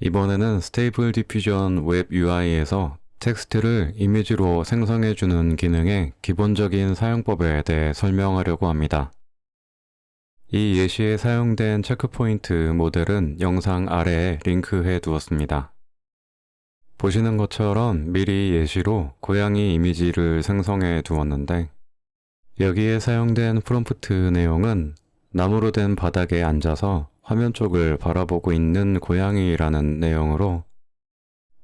이번에는 스테이블 디퓨전 웹 UI에서 텍스트를 이미지로 생성해주는 기능의 기본적인 사용법에 대해 설명하려고 합니다. 이 예시에 사용된 체크포인트 모델은 영상 아래에 링크해 두었습니다. 보시는 것처럼 미리 예시로 고양이 이미지를 생성해 두었는데 여기에 사용된 프롬프트 내용은 나무로 된 바닥에 앉아서 화면 쪽을 바라보고 있는 고양이라는 내용으로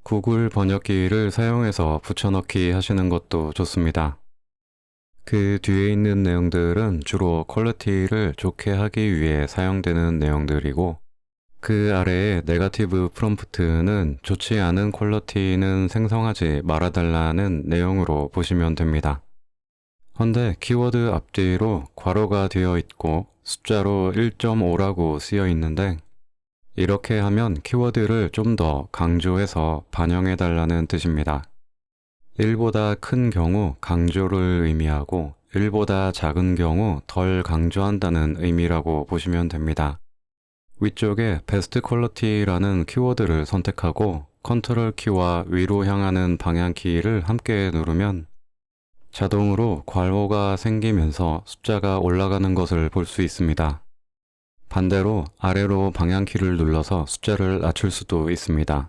구글 번역기를 사용해서 붙여넣기 하시는 것도 좋습니다. 그 뒤에 있는 내용들은 주로 퀄리티를 좋게 하기 위해 사용되는 내용들이고 그 아래의 네가티브 프롬프트는 좋지 않은 퀄리티는 생성하지 말아달라는 내용으로 보시면 됩니다. 헌데 키워드 앞뒤로 괄호가 되어 있고 숫자로 1.5라고 쓰여 있는데 이렇게 하면 키워드를 좀 더 강조해서 반영해 달라는 뜻입니다. 1보다 큰 경우 강조를 의미하고 1보다 작은 경우 덜 강조한다는 의미라고 보시면 됩니다. 위쪽에 베스트 퀄리티라는 키워드를 선택하고 컨트롤 키와 위로 향하는 방향 키를 함께 누르면 자동으로 괄호가 생기면서 숫자가 올라가는 것을 볼 수 있습니다. 반대로 아래로 방향키를 눌러서 숫자를 낮출 수도 있습니다.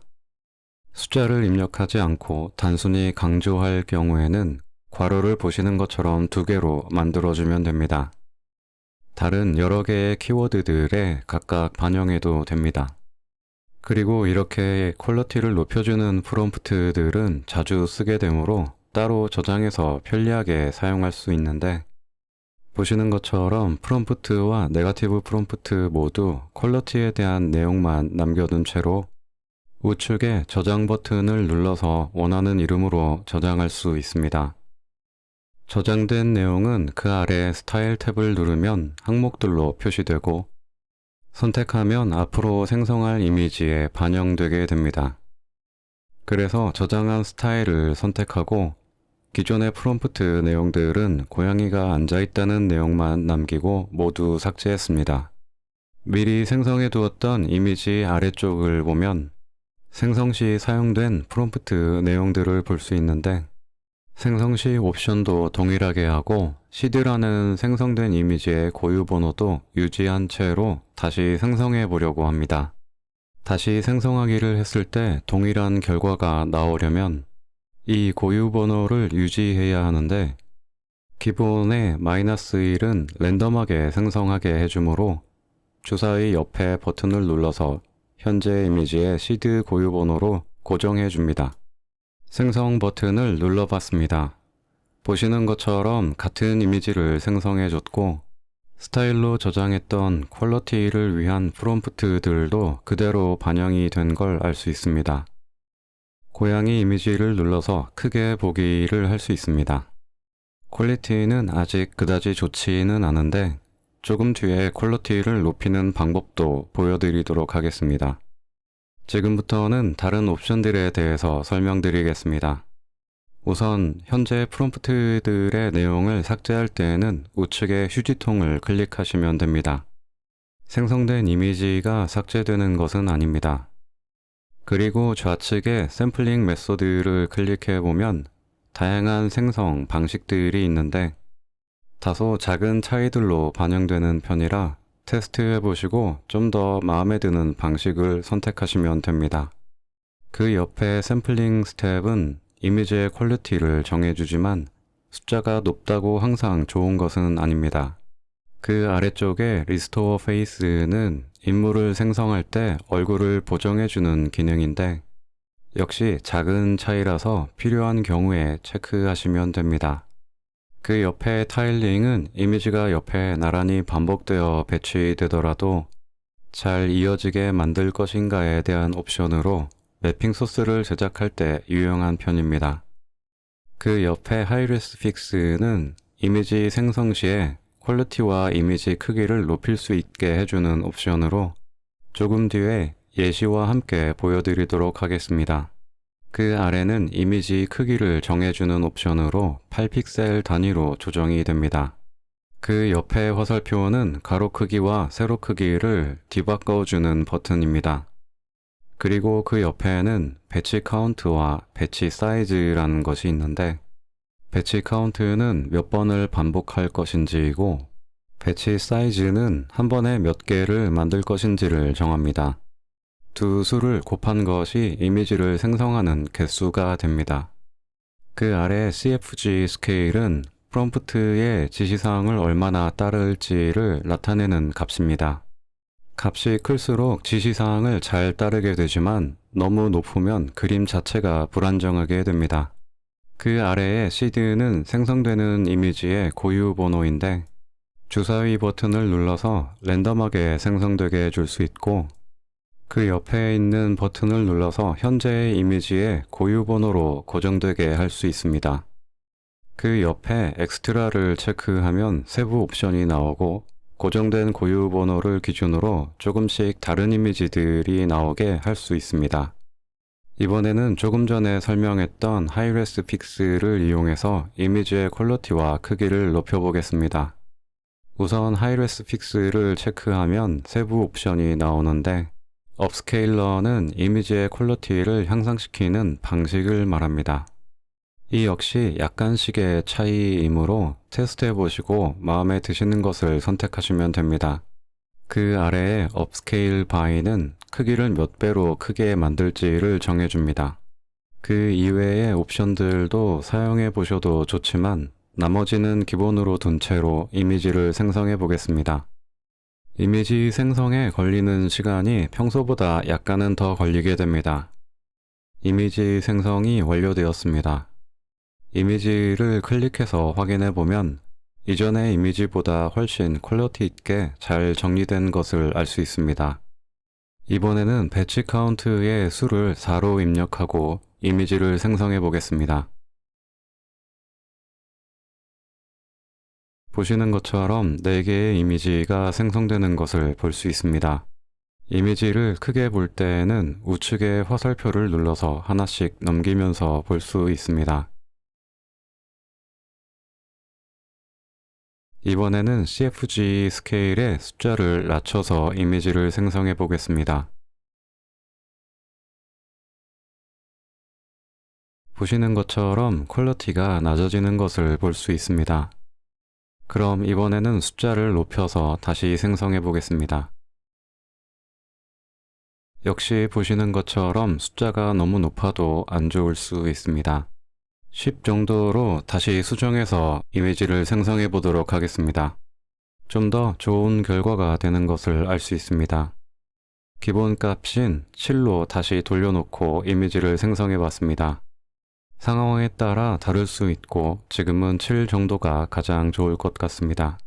숫자를 입력하지 않고 단순히 강조할 경우에는 괄호를 보시는 것처럼 두 개로 만들어주면 됩니다. 다른 여러 개의 키워드들에 각각 반영해도 됩니다. 그리고 이렇게 퀄리티를 높여주는 프롬프트들은 자주 쓰게 되므로 따로 저장해서 편리하게 사용할 수 있는데 보시는 것처럼 프롬프트와 네가티브 프롬프트 모두 퀄리티에 대한 내용만 남겨둔 채로 우측에 저장 버튼을 눌러서 원하는 이름으로 저장할 수 있습니다. 저장된 내용은 그 아래 스타일 탭을 누르면 항목들로 표시되고 선택하면 앞으로 생성할 이미지에 반영되게 됩니다. 그래서 저장한 스타일을 선택하고 기존의 프롬프트 내용들은 고양이가 앉아있다는 내용만 남기고 모두 삭제했습니다. 미리 생성해 두었던 이미지 아래쪽을 보면 생성 시 사용된 프롬프트 내용들을 볼 수 있는데 생성 시 옵션도 동일하게 하고 시드라는 생성된 이미지의 고유 번호도 유지한 채로 다시 생성해 보려고 합니다. 다시 생성하기를 했을 때 동일한 결과가 나오려면 이 고유 번호를 유지해야 하는데 기본의 마이너스 1은 랜덤하게 생성하게 해주므로 주사위 옆에 버튼을 눌러서 현재 이미지의 시드 고유 번호로 고정해 줍니다. 생성 버튼을 눌러봤습니다. 보시는 것처럼 같은 이미지를 생성해 줬고 스타일로 저장했던 퀄리티를 위한 프롬프트들도 그대로 반영이 된 걸 알 수 있습니다. 고양이 이미지를 눌러서 크게 보기를 할 수 있습니다. 퀄리티는 아직 그다지 좋지는 않은데 조금 뒤에 퀄리티를 높이는 방법도 보여드리도록 하겠습니다. 지금부터는 다른 옵션들에 대해서 설명드리겠습니다. 우선 현재 프롬프트들의 내용을 삭제할 때에는 우측의 휴지통을 클릭하시면 됩니다. 생성된 이미지가 삭제되는 것은 아닙니다. 그리고 좌측에 샘플링 메소드를 클릭해 보면 다양한 생성 방식들이 있는데 다소 작은 차이들로 반영되는 편이라 테스트해 보시고 좀 더 마음에 드는 방식을 선택하시면 됩니다. 그 옆에 샘플링 스텝은 이미지의 퀄리티를 정해주지만 숫자가 높다고 항상 좋은 것은 아닙니다. 그 아래쪽에 리스토어 페이스는 인물을 생성할 때 얼굴을 보정해주는 기능인데 역시 작은 차이라서 필요한 경우에 체크하시면 됩니다. 그 옆에 타일링은 이미지가 옆에 나란히 반복되어 배치되더라도 잘 이어지게 만들 것인가에 대한 옵션으로 매핑 소스를 제작할 때 유용한 편입니다. 그 옆에 하이리스 픽스는 이미지 생성 시에 퀄리티와 이미지 크기를 높일 수 있게 해주는 옵션으로 조금 뒤에 예시와 함께 보여드리도록 하겠습니다. 그 아래는 이미지 크기를 정해주는 옵션으로 8픽셀 단위로 조정이 됩니다. 그 옆에 화살표는 가로 크기와 세로 크기를 뒤바꿔주는 버튼입니다. 그리고 그 옆에는 배치 카운트와 배치 사이즈라는 것이 있는데 배치 카운트는 몇 번을 반복할 것인지이고 배치 사이즈는 한 번에 몇 개를 만들 것인지를 정합니다. 두 수를 곱한 것이 이미지를 생성하는 개수가 됩니다. 그 아래 CFG 스케일은 프롬프트의 지시사항을 얼마나 따를지를 나타내는 값입니다. 값이 클수록 지시사항을 잘 따르게 되지만 너무 높으면 그림 자체가 불안정하게 됩니다. 그 아래의 시드는 생성되는 이미지의 고유 번호인데 주사위 버튼을 눌러서 랜덤하게 생성되게 해줄 수 있고 그 옆에 있는 버튼을 눌러서 현재의 이미지의 고유 번호로 고정되게 할 수 있습니다. 그 옆에 엑스트라를 체크하면 세부 옵션이 나오고 고정된 고유 번호를 기준으로 조금씩 다른 이미지들이 나오게 할 수 있습니다. 이번에는 조금 전에 설명했던 하이레스 픽스를 이용해서 이미지의 퀄리티와 크기를 높여보겠습니다. 우선 하이레스 픽스를 체크하면 세부 옵션이 나오는데 업스케일러는 이미지의 퀄리티를 향상시키는 방식을 말합니다. 이 역시 약간씩의 차이이므로 테스트해 보시고 마음에 드시는 것을 선택하시면 됩니다. 그 아래에 업스케일 바이는 크기를 몇 배로 크게 만들지를 정해줍니다. 그 이외의 옵션들도 사용해 보셔도 좋지만 나머지는 기본으로 둔 채로 이미지를 생성해 보겠습니다. 이미지 생성에 걸리는 시간이 평소보다 약간은 더 걸리게 됩니다. 이미지 생성이 완료되었습니다. 이미지를 클릭해서 확인해 보면 이전의 이미지보다 훨씬 퀄리티 있게 잘 정리된 것을 알 수 있습니다. 이번에는 배치 카운트의 수를 4로 입력하고 이미지를 생성해 보겠습니다. 보시는 것처럼 4개의 이미지가 생성되는 것을 볼 수 있습니다. 이미지를 크게 볼 때에는 우측의 화살표를 눌러서 하나씩 넘기면서 볼 수 있습니다. 이번에는 CFG 스케일의 숫자를 낮춰서 이미지를 생성해 보겠습니다. 보시는 것처럼 퀄리티가 낮아지는 것을 볼 수 있습니다. 그럼 이번에는 숫자를 높여서 다시 생성해 보겠습니다. 역시 보시는 것처럼 숫자가 너무 높아도 안 좋을 수 있습니다. 10 정도로 다시 수정해서 이미지를 생성해 보도록 하겠습니다. 좀 더 좋은 결과가 되는 것을 알 수 있습니다. 기본 값인 7로 다시 돌려놓고 이미지를 생성해 봤습니다. 상황에 따라 다를 수 있고 지금은 7 정도가 가장 좋을 것 같습니다.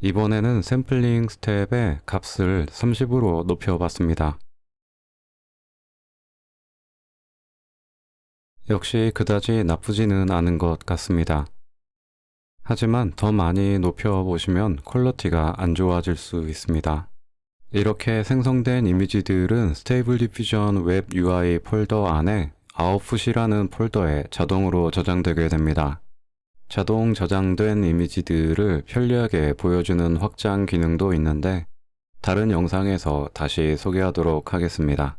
이번에는 샘플링 스텝의 값을 30으로 높여봤습니다. 역시 그다지 나쁘지는 않은 것 같습니다. 하지만 더 많이 높여보시면 퀄리티가 안 좋아질 수 있습니다. 이렇게 생성된 이미지들은 스테이블 디퓨전 웹 UI 폴더 안에 아웃풋이라는 폴더에 자동으로 저장되게 됩니다. 자동 저장된 이미지들을 편리하게 보여주는 확장 기능도 있는데 다른 영상에서 다시 소개하도록 하겠습니다.